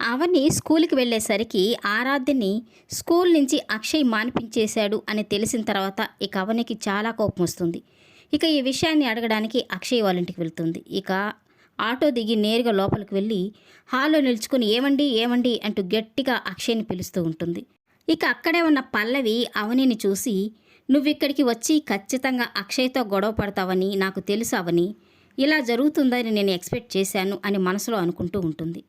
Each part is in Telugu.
అవని స్కూల్కి వెళ్ళేసరికి ఆరాధ్యని స్కూల్ నుంచి అక్షయ్ మానిపించేశాడు అని తెలిసిన తర్వాత ఇక అవనికి చాలా కోపం వస్తుంది. ఇక ఈ విషయాన్ని అడగడానికి అక్షయ్ వాళ్ళ ఇంటికి వెళ్తుంది. ఇక ఆటో దిగి నేరుగా లోపలికి వెళ్ళి హాల్లో నిల్చుకుని ఏమండి ఏమండి అంటూ గట్టిగా అక్షయ్ని పిలుస్తూ ఉంటుంది. ఇక అక్కడే ఉన్న పల్లవి అవనిని చూసి నువ్విక్కడికి వచ్చి ఖచ్చితంగా అక్షయ్తో గొడవ పడతావని నాకు తెలుసు అవని ఇలా జరుగుతుందని నేను ఎక్స్పెక్ట్ చేశాను అని మనసులో అనుకుంటూ ఉంటుంది.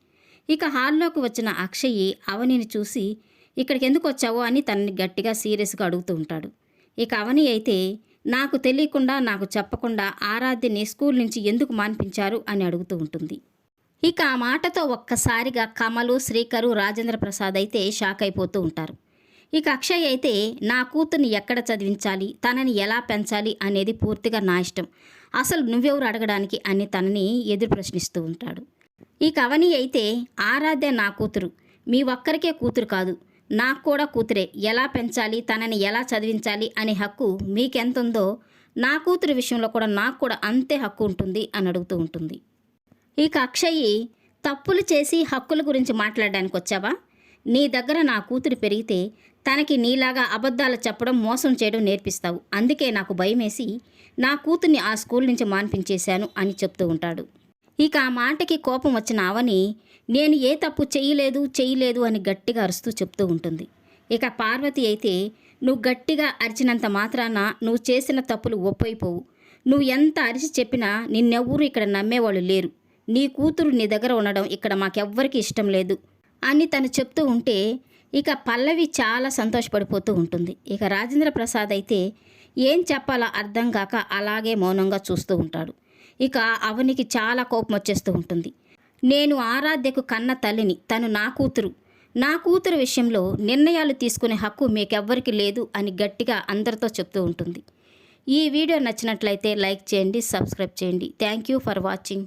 ఇక హాల్లోకి వచ్చిన అక్షయ్ అవనిని చూసి ఇక్కడికి ఎందుకు వచ్చావో అని తనని గట్టిగా సీరియస్గా అడుగుతూ ఉంటాడు. ఇక అవని అయితే నాకు తెలియకుండా నాకు చెప్పకుండా ఆరాధ్యని స్కూల్ నుంచి ఎందుకు మాన్పించారు? అని అడుగుతూ ఉంటుంది. ఇక ఆ మాటతో ఒక్కసారిగా కమలు శ్రీకరు రాజేంద్ర ప్రసాద్ అయితే షాక్ అయిపోతూ ఉంటారు. ఇక అక్షయ్ అయితే నా కూతుర్ని ఎక్కడ చదివించాలి? తనని ఎలా పెంచాలి? అనేది పూర్తిగా నా ఇష్టం. అసలు నువ్వెవరు అడగడానికి? అని తనని ఎదురు ప్రశ్నిస్తూ ఉంటాడు. ఈ కవని అయితే ఆరాధ్య నా కూతురు. మీ ఒక్కరికే కూతురు కాదు. నాకు కూడా కూతురే. ఎలా పెంచాలి? తనని ఎలా చదివించాలి? అనే హక్కు మీకెంతుందో నా కూతురు విషయంలో కూడా నాకు కూడా అంతే హక్కు ఉంటుంది అని అడుగుతూ ఉంటుంది. ఇక అక్షయ్ తప్పులు చేసి హక్కుల గురించి మాట్లాడడానికి వచ్చావా? నీ దగ్గర నా కూతురు పెరిగితే తనకి నీలాగా అబద్ధాలు చెప్పడం మోసం చేయడం నేర్పిస్తావు. అందుకే నాకు భయమేసి నా కూతుర్ని ఆ స్కూల్ నుంచి మాన్పించేశాను అని చెప్తూ ఉంటాడు. ఇక ఆ మాటకి కోపం వచ్చిన ఆవని నేను ఏ తప్పు చేయలేదు చేయలేదు అని గట్టిగా అరుస్తూ చెప్తూ ఉంటుంది. ఇక పార్వతి అయితే నువ్వు గట్టిగా అరిచినంత మాత్రాన నువ్వు చేసిన తప్పులు ఒప్పైపోవు. నువ్వు ఎంత అరిచి చెప్పినా నిన్నెవ్వరూ ఇక్కడ నమ్మేవాళ్ళు లేరు. నీ కూతురు నీ దగ్గర ఉండడం ఇక్కడ మాకెవ్వరికి ఇష్టం లేదు అని తను చెప్తూ ఉంటే ఇక పల్లవి చాలా సంతోషపడిపోతూ ఉంటుంది. ఇక రాజేంద్ర ప్రసాద్ అయితే ఏం చెప్పాలో అర్థం కాక అలాగే మౌనంగా చూస్తూ ఉంటాడు. ఇక అవనికి చాలా కోపం వచ్చేస్తూ ఉంటుంది. నేను ఆరాధ్యకు కన్న తల్లిని తను నా కూతురు. నా కూతురు విషయంలో నిర్ణయాలు తీసుకునే హక్కు మీకెవ్వరికి లేదు అని గట్టిగా అందరితో చెప్తూ ఉంటుంది. ఈ వీడియో నచ్చినట్లయితే లైక్ చేయండి సబ్స్క్రైబ్ చేయండి. Thank you for watching.